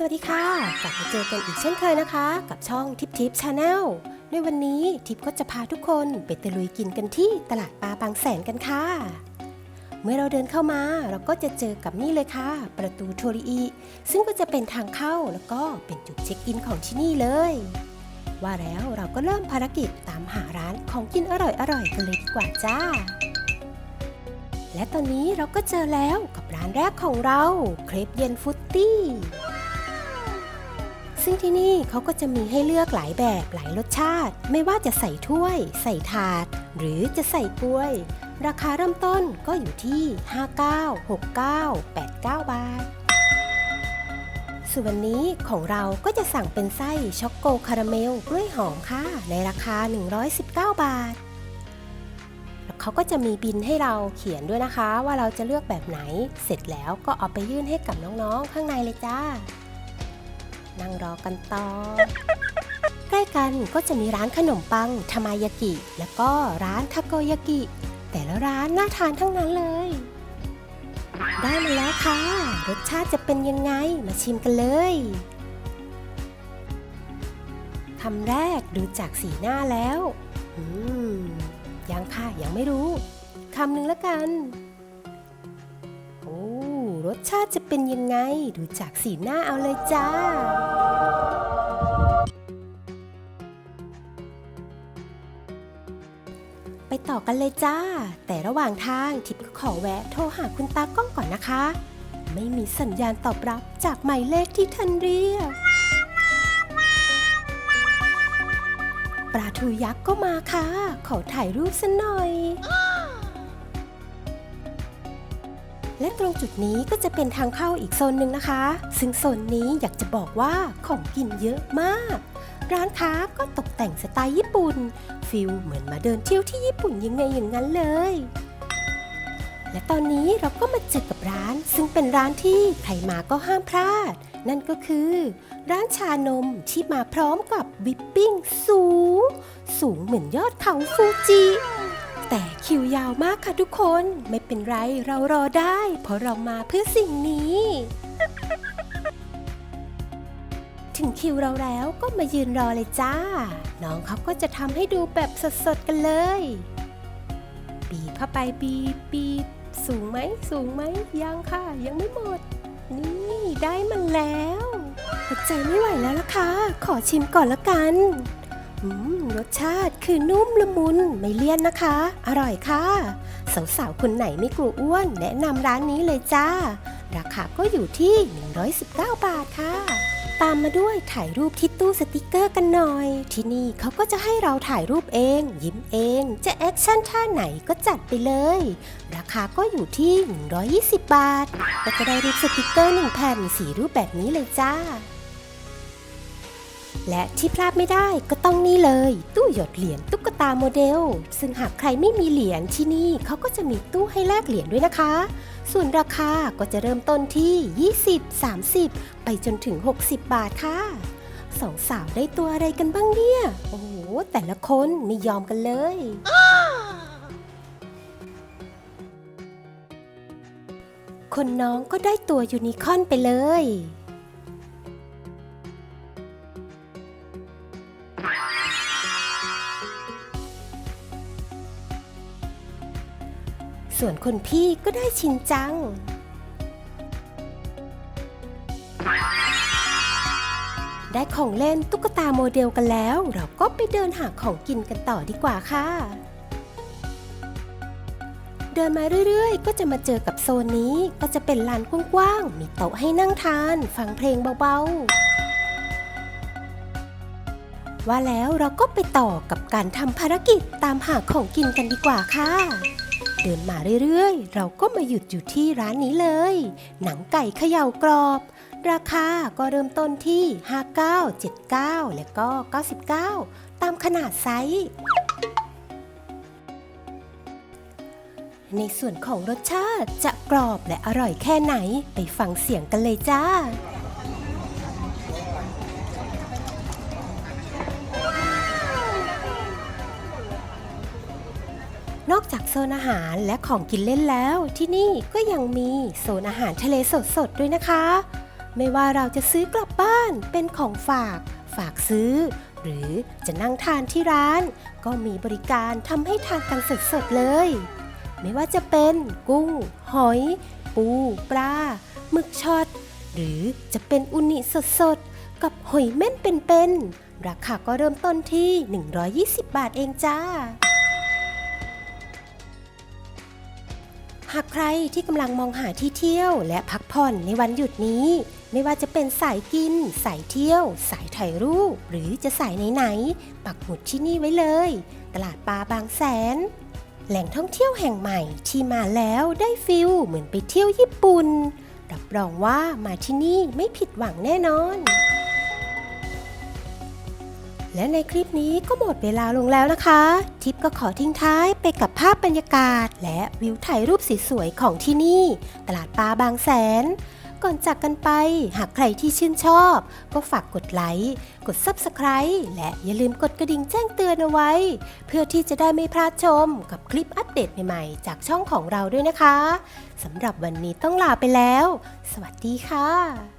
สวัสดีค่ะ กลับมาเจอกันอีกเช่นเคยนะคะ กับช่องทิปทิปชาแนลในวันนี้ทิปก็จะพาทุกคนไปตะลุยกินกันที่ตลาดปลาบางแสนกันค่ะ เมื่อเราเดินเข้ามาเราก็จะเจอกับนี่เลยค่ะ ประตูโทริอิซึ่งก็จะเป็นทางเข้าแล้วก็เป็นจุดเช็คอินของที่นี่เลย ว่าแล้วเราก็เริ่มภารกิจตามหาร้านของกินอร่อยๆกันเลยดีกว่าจ้าและตอนนี้เราก็เจอแล้วกับร้านแรกของเรา เครปเย็นฟุตตี้ ซึ่งที่นี่เขาก็จะมีให้เลือกหลายแบบหลายรสชาติ ไม่ว่าจะใส่ถ้วย ใส่ถาด หรือจะใส่กล้วย ราคาเริ่มต้นก็อยู่ที่ 59 69 89 บาท ส่วนวันนี้ของเราก็จะสั่งเป็นไส้ช็อกโกคาราเมลกล้วยหอมค่ะ ในราคา 119 บาทแล้วเขาก็จะมีบินให้เราเขียนด้วยนะคะ ว่าเราจะเลือกแบบไหน เสร็จแล้วก็เอาไปยื่นให้กับน้องๆ ข้างในเลยจ้า นั่งรอกันต่อ ใกล้กันก็จะมีร้านขนมปังทามายากิ แล้วก็ร้านทาโกยากิ แต่ละร้านน่าทานทั้งนั้นเลย ได้มาแล้วค่ะ รสชาติจะเป็นยังไงมาชิมกันเลยคำแรกดูจากสีหน้าแล้ว อืม ยังค่ะ ยังไม่รู้ คำหนึ่งละกัน รสชาติจะเป็นยังไง ดูจากสีหน้าเอาเลยจ้า ไปต่อกันเลยจ้า แต่ระหว่างทางทิพย์ก็ขอแวะโทรหาคุณตากล้องก่อนนะคะ ไม่มีสัญญาณตอบรับจากหมายเลขที่ท่านเรียกปลาทูยักษ์ก็มาค่ะ ขอถ่ายรูปสักหน่อย และตรงจุดนี้ก็จะเป็นทางเข้าอีกโซนหนึ่งนะคะ ซึ่งโซนนี้อยากจะบอกว่าของกินเยอะมาก ร้านค้าก็ตกแต่งสไตล์ญี่ปุ่น ฟิลเหมือนมาเดินเที่ยวที่ญี่ปุ่นยังไงอย่างนั้นเลย และตอนนี้เราก็มาเจอกับร้าน ซึ่งเป็นร้านที่ใครมาก็ห้ามพลาด นั่นก็คือ ร้านชานมที่มาพร้อมกับวิปปิ้งสูง สูงเหมือนยอดเขาฟูจิ แต่คิวยาวมากค่ะทุกคนไม่เป็นไรเรารอได้ เพราะเรามาเพื่อสิ่งนี้ ถึงคิวเราแล้วก็มายืนรอเลยจ้า น้องเขาก็จะทำให้ดูแบบสดๆกันเลย บีบเข้าไปบีบบีบสูงไหมสูงไหมยังค่ะ ยังไม่หมด นี่ได้มันแล้วใจไม่ไหวแล้วล่ะค่ะ ขอชิมก่อนละกัน รสชาติคือนุ่มละมุนไม่เลี่ยนนะคะ อร่อยค่ะ สาวๆคนไหนไม่กลัวอ้วน แนะนำร้านนี้เลยจ้า ราคาก็อยู่ที่ 119 บาทค่ะ ตามมาด้วยถ่ายรูปที่ตู้สติกเกอร์กันหน่อย ที่นี่เขาก็จะให้เราถ่ายรูปเอง ยิ้มเอง จะแอคชั่นท่าไหนก็จัดไปเลย ราคาก็อยู่ที่ 120 บาท ก็จะได้รูปสติกเกอร์หนึ่งแผ่นสีรูปแบบนี้เลยจ้า และที่พลาดไม่ได้ก็ต้องนี่เลย ตู้หยดเหรียญตุ๊กตาโมเดล ซึ่งหากใครไม่มีเหรียญที่นี่เขาก็จะมีตู้ให้แลกเหรียญด้วยนะคะ ส่วนราคาก็จะเริ่มต้นที่ 20 30 ไปจนถึง 60 บาทค่ะสองสาวได้ตัวอะไรกันบ้างเนี่ย โอ้โห แต่ละคนไม่ยอมกันเลยคนน้องก็ได้ตัวยูนิคอร์นไปเลย ส่วนคนพี่ก็ได้ชินจัง ได้ของเล่นตุ๊กตาโมเดลกันแล้ว เราก็ไปเดินหาของกินกันต่อดีกว่าค่ะ เดินมาเรื่อยๆ ก็จะมาเจอกับโซนนี้ก็จะเป็นลานกว้างๆ มีโต๊ะให้นั่งทาน ฟังเพลงเบาๆ ว่าแล้วเราก็ไปต่อกับการทำภารกิจตามหาของกินกันดีกว่าค่ะ เดินมาเรื่อยๆ เราก็มาหยุดอยู่ที่ร้านนี้เลย หนังไก่เขย่ากรอบ ราคาก็เริ่มต้นที่ 59 79 และก็ 99 ตามขนาดไซส์ในส่วนของรสชาติจะกรอบและอร่อยแค่ไหนไปฟังเสียงกันเลยจ้า โซนอาหารและของกินเล่นแล้ว ที่นี่ก็ยังมีโซนอาหารทะเลสดๆด้วยนะคะ ไม่ว่าเราจะซื้อกลับบ้านเป็นของฝาก ฝากซื้อ หรือจะนั่งทานที่ร้าน ก็มีบริการทำให้ทานกันสดๆเลย ไม่ว่าจะเป็นกุ้ง หอย ปู ปลาหมึกช็อต หรือจะเป็นอุนิสดๆ กับหอยเม่นเป็นๆราคาก็เริ่มต้นที่ 120 บาทเองจ้า หากใครที่กำลังมองหาที่เที่ยวและพักผ่อนในวันหยุดนี้ ไม่ว่าจะเป็นสายกิน สายเที่ยว สายถ่ายรูป หรือจะสายไหนๆปักหมุดที่นี่ไว้เลย ตลาดปลาบางแสน แหล่งท่องเที่ยวแห่งใหม่ที่มาแล้วได้ฟิลเหมือนไปเที่ยวญี่ปุ่นรับรองว่ามาที่นี่ไม่ผิดหวังแน่นอน และในคลิปนี้ก็หมดเวลาลงแล้วนะคะ ทิปก็ขอทิ้งท้ายไปกับภาพบรรยากาศ และวิวถ่ายรูปสวยๆของที่นี่ ตลาดปลาบางแสน ก่อนจากกันไปหากใครที่ชื่นชอบ ก็ฝากกดไลค์กด Subscribe และอย่าลืมกดกระดิ่งแจ้งเตือนเอาไว้ เพื่อที่จะได้ไม่พลาดชมกับคลิปอัปเดตใหม่ๆ จากช่องของเราด้วยนะคะสำหรับวันนี้ต้องลาไปแล้ว สวัสดีค่ะ